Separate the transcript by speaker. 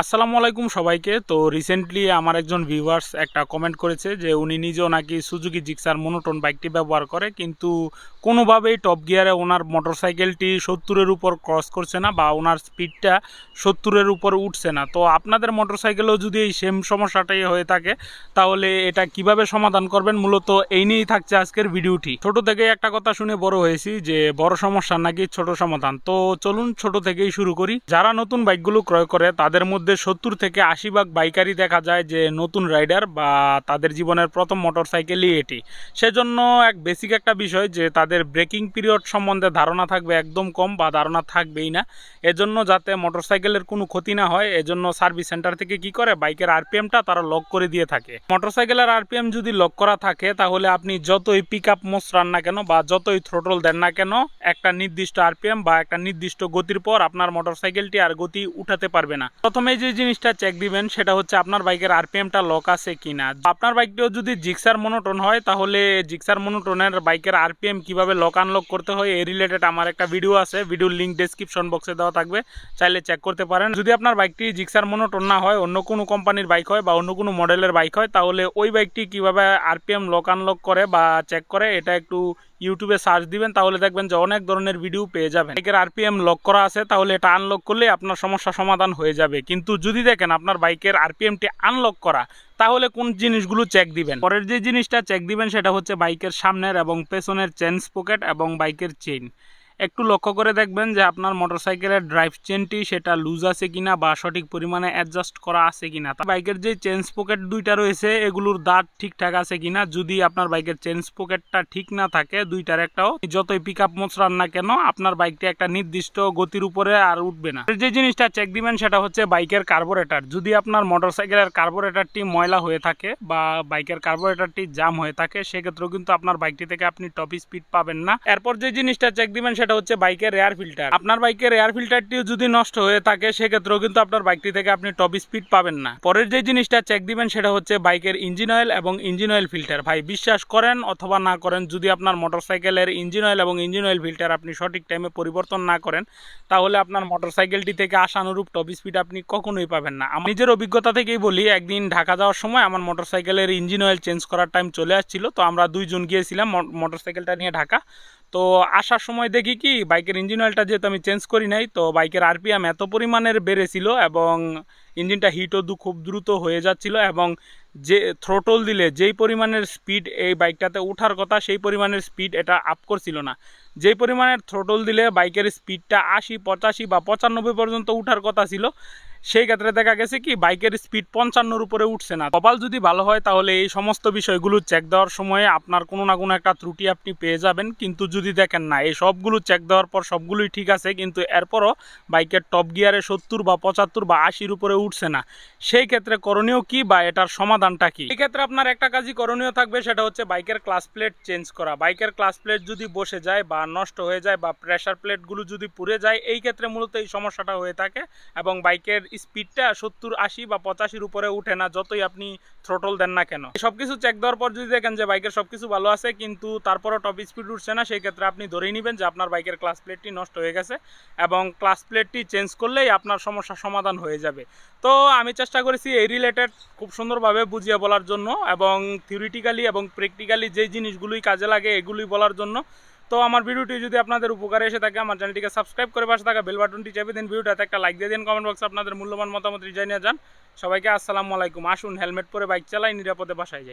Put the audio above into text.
Speaker 1: আসসালামু আলাইকুম সবাইকে। তো রিসেন্টলি আমার একজন ভিউয়ার্স একটা কমেন্ট করেছে যে উনি নিজেও নাকি সুজুকি জিক্সার মনোটন বাইকটি ব্যবহার করে, কিন্তু কোনোভাবেই টপ গিয়ারে ওনার মোটরসাইকেলটি সত্তরের উপর ক্রস করছে না বা ওনার স্পিডটা সত্তরের উপর উঠছে না। তো আপনাদের মোটর মোটরসাইকেলেও যদি এই সেম সমস্যাটাই হয়ে থাকে, তাহলে এটা কীভাবে সমাধান করবেন? মূলত এই নিয়েই থাকছে আজকের ভিডিওটি। ছোট থেকে একটা কথা শুনে বড় হয়েছি যে বড় সমস্যা নাকি ছোট সমাধান। তো চলুন ছোট থেকেই শুরু করি। যারা নতুন বাইকগুলো ক্রয় করে, তাদের মধ্যে সত্তর থেকে আশি ভাগ বাইকারই দেখা যায় যে নতুন রাইডার বা তাদের জীবনের প্রথম মোটর সাইকেলই এটি সেজন্য এক বেসিক একটা বিষয় যে তাদের ব্রেকিং পিরিয়ড সম্বন্ধে ধারণা থাকবে একদম কম বা ধারণা থাকবেই না। এজন্য যাতে মোটর সাইকেলের কোনো ক্ষতি না হয়, এজন্য সার্ভিস সেন্টার থেকে কি করে? বাইকের আরপিএমটা তারা লক করে দিয়ে থাকে। মোটরসাইকেলের আরপিএম যদি লক করা থাকে, তাহলে আপনি যতই পিক আপ মোসরান না কেন বা যতই থ্রোটল দেন না কেন, একটা নির্দিষ্ট আরপিএম বা একটা নির্দিষ্ট গতির পর আপনার মোটর সাইকেলটি আর গতি উঠাতে পারবে না। প্রথমে যে জিনিসটা চেক দিবেন, সেটা হচ্ছে আপনার বাইকের আরপিএমটা লক আছে কিনা। আপনার বাইকটিও যদি জিক্সার মনোটন হয়, তাহলে জিক্সার মনোটনের বাইকের আরপিএম কীভাবে লক আনলক করতে হয় এই রিলেটেড আমার একটা ভিডিও আছে ভিডিওর লিঙ্ক ডেসক্রিপশন বক্সে দেওয়া থাকবে, চাইলে চেক করতে পারেন। যদি আপনার বাইকটি জিক্সার মনোটন না হয়, অন্য কোনো কোম্পানির বাইক হয় বা অন্য কোনো মডেলের বাইক হয়, তাহলে ওই বাইকটি কীভাবে আরপিএম লক আনলক করে বা চেক করে, এটা একটু ইউটিউবে সার্চ দিবেন, তাহলে দেখবেন যে অনেক ধরনের ভিডিও পেয়ে যাবেন। বাইকের আরপিএম লক করা আছে, তাহলে এটা আনলক করলে আপনার সমস্যা সমাধান হয়ে যাবে। কিন্তু যদি দেখেন আপনার বাইকের আরপিএমটি আনলক করা, তাহলে কোন জিনিসগুলো চেক দিবেন? পরের যে জিনিসটা চেক দিবেন, সেটা হচ্ছে বাইকের সামনের এবং পেছনের চেন পকেট এবং বাইকের চেইন একটু লক্ষ্য করে দেখবেন যে আপনার মোটরসাইকেলের ড্রাইভ চেনটি সেটা লুজ আছে কিনা বা সঠিক পরিমাণে অ্যাডজাস্ট করা আছে কিনা। বাইকের যে চেঞ্জ পকেট দুইটা রয়েছে, এগুলোর দাঁত ঠিকঠাক আছে কিনা, যদি আপনার বাইকের চেঞ্জ পকেটটা ঠিক না থাকে, দুইটার একটাও, যতই পিক আপ মোচড়ান না কেন, আপনার বাইকটি একটা নির্দিষ্ট গতির উপরে আর উঠবে না। যে জিনিসটা চেক দিবেন সেটা হচ্ছে বাইকের কার্বোরেটার যদি আপনার মোটরসাইকেলের কার্বোরেটারটি ময়লা হয়ে থাকে বা বাইকের কার্বোরেটরটি জাম হয়ে থাকে, সেক্ষেত্রেও কিন্তু আপনার বাইকটি থেকে আপনি টপ স্পিড পাবেন না। এরপর যে জিনিসটা চেক দিবেন সেটা হচ্ছে বাইকের এয়ার ফিল্টার আপনার বাইকের এয়ার ফিল্টারটিও যদি নষ্ট হয়ে থাকে, সেক্ষেত্রেও কিন্তু আপনার বাইকটি থেকে আপনি টপ স্পিড পাবেন না। পরের যে জিনিসটা চেক দিবেন, সেটা হচ্ছে বাইকের ইঞ্জিন অয়েল এবং ইঞ্জিন অয়েল ফিল্টার ভাই, বিশ্বাস করেন অথবা না করেন, যদি আপনার মোটরসাইকেলের ইঞ্জিন অয়েল এবং ইঞ্জিন অয়েল ফিল্টার আপনি সঠিক টাইমে পরিবর্তন না করেন, তাহলে আপনার মোটরসাইকেলটি থেকে আশানুরূপ টপ স্পিড আপনি কখনোই পাবেন না। আমি নিজের অভিজ্ঞতা থেকেই বলি, একদিন ঢাকা যাওয়ার সময় আমার মোটরসাইকেলের ইঞ্জিন অয়েল চেঞ্জ করার টাইম চলে আসছিল, তো আমরা দুইজন গিয়েছিলাম মোটরসাইকেলটা নিয়ে ঢাকা। তো আসার সময় দেখি কি, বাইকের ইঞ্জিন অয়েলটা যেহেতু আমি চেঞ্জ করি নাই, তো বাইকের আরপিএম এত পরিমাণের বেড়েছিল এবং ইঞ্জিনটা হিটও দু খুব দ্রুত হয়ে যাচ্ছিল এবং যে থ্রোটল দিলে যেই পরিমাণের স্পিড এই বাইকটাতে ওঠার কথা, সেই পরিমাণের স্পিড এটা আপ করছিল না। যেই পরিমাণের থ্রোটল দিলে বাইকের স্পিডটা আশি, পঁচাশি বা পঁচানব্বই পর্যন্ত উঠার কথা ছিল, সেই ক্ষেত্রে দেখা গেছে কি বাইকের স্পিড পঞ্চান্নর উপরে উঠছে না। কপাল যদি ভালো হয়, তাহলে এই সমস্ত বিষয়গুলো চেক দেওয়ার সময়ে আপনার কোনো না কোনো একটা ত্রুটি আপনি পেয়ে যাবেন। কিন্তু যদি দেখেন না, এই সবগুলো চেক দেওয়ার পর সবগুলোই ঠিক আছে, কিন্তু এরপরও বাইকের টপ গিয়ারে সত্তর বা পঁচাত্তর বা আশির উপরে উঠছে না। সেই ক্ষেত্রে করণীয় কি বা এটার সমাধানটা কি? এই ক্ষেত্রে আপনার একটা কাজই করণীয় থাকবে, সেটা হচ্ছে বাইকের ক্লাস প্লেট চেঞ্জ করা। বাইকের ক্লাস প্লেট যদি বসে যায় বা নষ্ট হয়ে যায় বা প্রেশার প্লেটগুলো যদি পুড়ে যায়, এই ক্ষেত্রে মূলত এই সমস্যাটা হয়ে থাকে এবং বাইকের স্পিডটা সত্তর, আশি বা পঁচাশির উপরে উঠে না, যতই আপনি থ্রোটল দেন না কেন। সবকিছু চেক দেওয়ার পর যদি দেখেন যে বাইকের সবকিছু ভালো আছে, কিন্তু তারপরও টপ স্পিড উঠছে না, সেই ক্ষেত্রে আপনি ধরেই নেবেন যে আপনার বাইকের ক্লাস প্লেটটি নষ্ট হয়ে গেছে এবং ক্লাস প্লেটটি চেঞ্জ করলেই আপনার সমস্যার সমাধান হয়ে যাবে। তো আমি চেষ্টা করেছি এই রিলেটেড খুব সুন্দরভাবে বুঝিয়ে বলার জন্য এবং থিওরিটিক্যালি এবং প্র্যাকটিক্যালি যে জিনিসগুলোই কাজে লাগে এগুলোই বলার জন্য। তো আমার ভিডিওটি যদি আপনাদের উপকারে এসে থাকে, আমার চ্যানেলটিকে সাবস্ক্রাইব করে পাশে থাকা বেল বাটনটি চেপে দিন। ভিডিওটাতে একটা লাইক দিয়ে দিন কমেন্ট বক্সে আপনাদের মূল্যবান মতামত জানিয়ে যান। সবাইকে আসসালামু আলাইকুম। আসুন হেলমেট পরে বাইক চালাই, নিরাপদে বাসায় যাই।